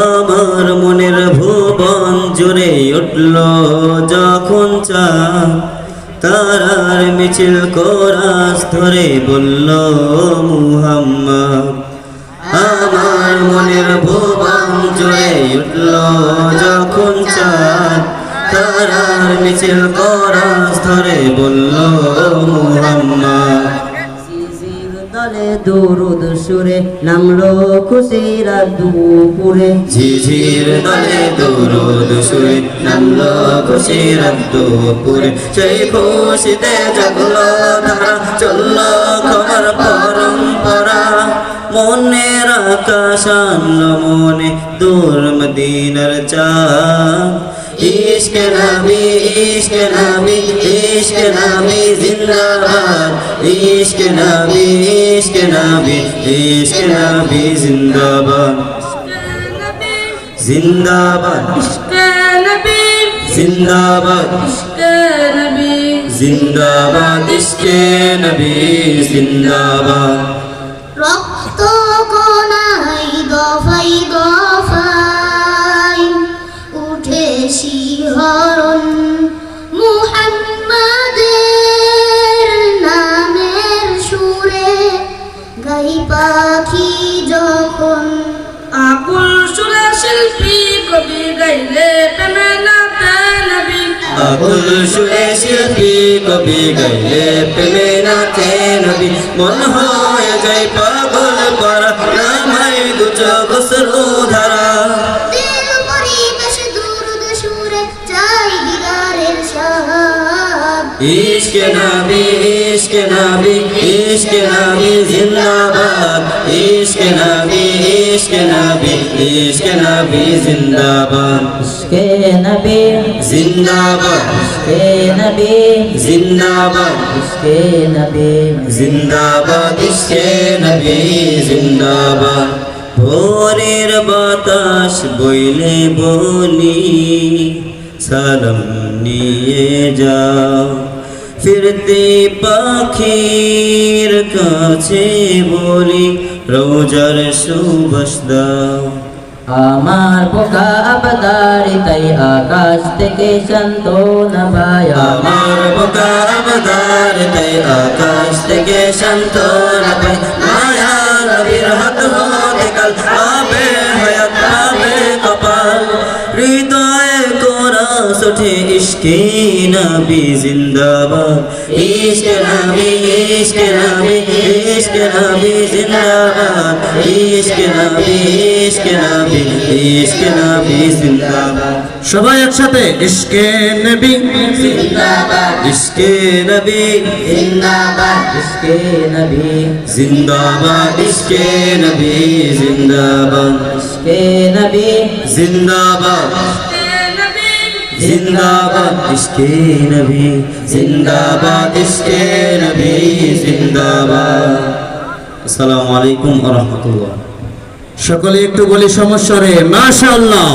আমার মনের ভুবন জুড়ে উঠল যখন চা তারার মিছিল কোরাস ধরে বলল মুহাম্মদ। আমার মনের ভুবন জুড়ে উঠল যখন চাঁদ। তারার মিছিল কোরাস ধরে বলল মুহাম্মদ। দলে দুরুদ সুরে নামলো খুশির দুপুরে। ঝিঝির দলে দরুদ সুরে নামলো খুশির দুপুরে। সেই খুশিতে জাগলো ধারা চলল খবর পরম্পরা। মনের আকাশ আনলো মনে দূর মদিনার চাঁদ। ইশক নবী ইশক নবী ইশক নবী জিন্দাবাদ। ইশক নবী ইশক নবী ইশক নবী জিন্দাবাদ। জিন্দাবাদ। জিন্দাবাদ। জিন্দাবাদ। ইশকে নবী জিন্দাবাদ। রক্ত কোনাই দফাই দফাই শিল্পী কবি গাইলে প্রেমে নাতে নবী আকুল সুরে শিল্পী কবি গাইলে প্রেমে নাচে নবী মন হয়ে যায় পাগল করা নামাই দুচ ঘুসরু ধারা। শাহাদ নবী ইশক নবী ইশক নবী জিন্দাবাদ। ইশক নবী ইশক নবী ইশক নবী জিন্দাবাদ। কে নবী জিন্দাবাদ। কে নবী জিন্দাবাদ। কে নবী। জিন্দাবাদ ইশকে নবী জিন্দাবাদ। ভোরের বাতাস বইলে বলি সালাম নিয়ে যাও। ফিরতে পাখির কাছে বলি রোজার সুবাস দাও। আমার পোকা আবদারি তাই আকাশ থেকে শান্ত নবায় আমার বোকা আবদার তাই আকাশ থেকে শান্ত পাই মায়া নবীর হাত ইশকে নবী জিন্দাবাদ? ইশকে নবী ইশকে নবী ইশকে নবী জিন্দাবাদ। ইশকে নবী ইশকে নবী ইশকে নবী জিন্দাবাদ। সবাই একসাথে, ইশকে নবী জিন্দাবাদ। ইশকে নবী জিন্দাবাদ। কে নবী জিন্দাবাদ। ইশকে নবী জিন্দাবাদ। কে নবী জিন্দাবাদ। জিন্দাবাদ ইশকে নবী, জিন্দাবাদ ইশকে নবী, জিন্দাবাদ। আসসালামু আলাইকুম ওয়া রাহমাতুল্লাহ। সকলে একটু বলি সমস্যা রে, মাশাআল্লাহ।